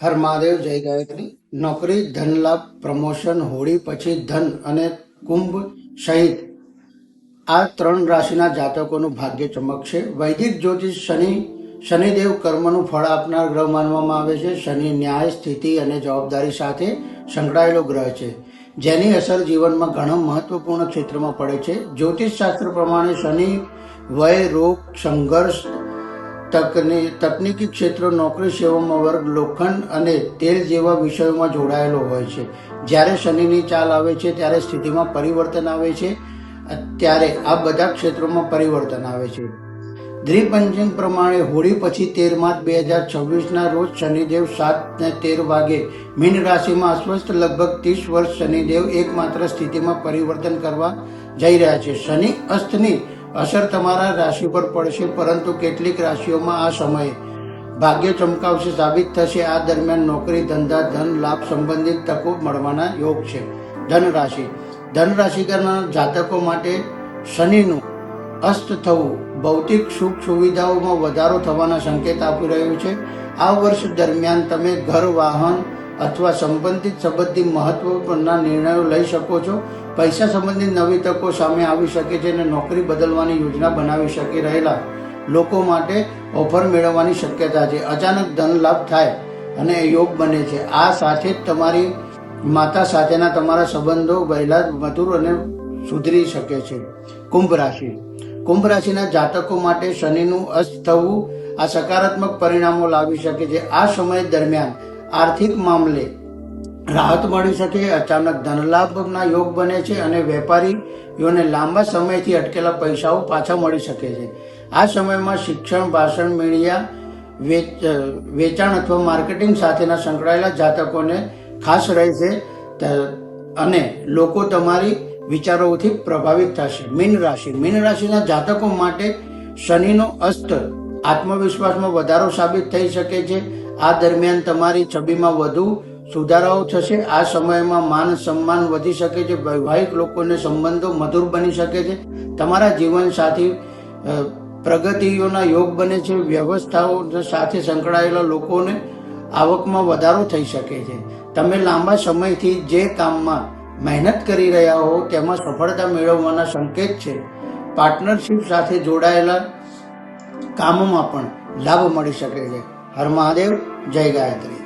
હર મહાદેવ, જય ગાયત્રી. નોકરી, ધન લાભ, પ્રમોશન, હોળી, પછી ધન અને કુંભ સહિત. આ ત્રણ રાશિના જાતકોનું ભાગ્ય ચમકશે વૈદિક જ્યોતિષ શનિ, શનિદેવ કર્મનું ફળ આપનાર ગ્રહ માનવામાં આવે છે. શનિ ન્યાય, સ્થિતિ અને જવાબદારી સાથે સંકળાયેલો ગ્રહ છે, જેની અસર જીવનમાં ઘણા મહત્વપૂર્ણ ક્ષેત્રમાં પડે છે. જ્યોતિષ શાસ્ત્ર પ્રમાણે શનિ, વય, રોગ, સંઘર્ષ તકની, તકનીકી ક્ષેત્રો, નોકરી, સેવામાં વર્ગ, લોખંડ અને તેલ જેવા વિષયોમાં જોડાયેલો હોય છે. જ્યારે શનિની ચાલ આવે છે, ત્યારે સ્થિતિમાં પરિવર્તન આવે છે, ત્યારે આ બધા ક્ષેત્રોમાં પરિવર્તન આવે છે. દ્વિપંચંગ પ્રમાણે હોળી પછી તેર માર્ચ બે હજાર છવ્વીસના રોજ શનિદેવ સાત ને તેર વાગે મીન રાશિમાં અસ્વસ્થ લગભગ ત્રીસ વર્ષ શનિદેવ એકમાત્ર સ્થિતિમાં પરિવર્તન કરવા જઈ રહ્યા છે. શનિ અસ્તની અસર તમારા રાશિ પર પડશે, પરંતુ કેટલીક રાશિઓમાં આ સમયે ભાગ્ય ચમકાવશે સાબિત થશે. આ દરમિયાન નોકરી, ધંધા, ધન, લાભ સંબંધિત તકો મળવાના યોગ છે. ધન રાશિ ધન રાશિ જાતકો માટે શનિનું અસ્ત થવું, ભૌતિક સુખ સુવિધાઓમાં વધારો થવાના સંકેત આપી રહ્યું છે. આ વર્ષ દરમિયાન તમે ઘર, વાહન અથવા સંબંધિત સંબંધિત મહત્વપૂર્ણ નિર્ણયો લઈ શકો છો. પૈસા સંબંધિત નવી તકો સામે આવી શકે છે અને નોકરી બદલવાની યોજના બનાવી શકી રહેલા લોકો માટે ઓફર મેળવવાની શક્યતા છે. અચાનક ધન લાભ થાય અને યોગ બને છે. આ સાથે જ તમારી માતા સાથેના તમારા સંબંધો વહેલા મધુર અને સુધરી શકે છે. કુંભ રાશિ. કુંભ રાશિના જાતકો માટે શનિનું અસ્ત થવું આ સકારાત્મક પરિણામો લાવી શકે છે. આ સમય દરમિયાન આર્થિક મામલે રાહત મળી શકે, અચાનક ધનલાભના યોગ બને છે અને વેપારીઓને લાંબા સમયથી અટકેલા પૈસાઓ પાછા મળી શકે છે. આ સમયમાં શિક્ષણ, ભાષણ, મીડિયા, વેચ વેચાણ અથવા માર્કેટિંગ સાથેના સંકળાયેલા જાતકોને ખાસ રહેશે. અને લોકો તમારી વિચારોથી પ્રભાવિત થશે. મીન રાશિ. મીન રાશિના જાતકો માટે શનિનો અસ્ત આત્મવિશ્વાસમાં વધારો સાબિત થઈ શકે છે. આ દરમિયાન તમારી છબીમાં વધુ સુધારાઓ થશે. આ સમયમાં માન સન્માન વધી શકે છે. વૈવાહિક લોકોને સંબંધો મધુર બની શકે છે. તમારા જીવન સાથી પ્રગતિઓના યોગ બને છે. વ્યવસ્થાઓ સાથે સંકળાયેલા લોકોને આવકમાં વધારો થઈ શકે છે. તમે લાંબા સમયથી જે કામમાં મહેનત કરી રહ્યા હો, તેમાં સફળતા મેળવવાના સંકેત છે. પાર્ટનરશિપ સાથે જોડાયેલા કામોમાં પણ લાભ મળી શકે છે. હર મહાદેવ જય ગાયત્રી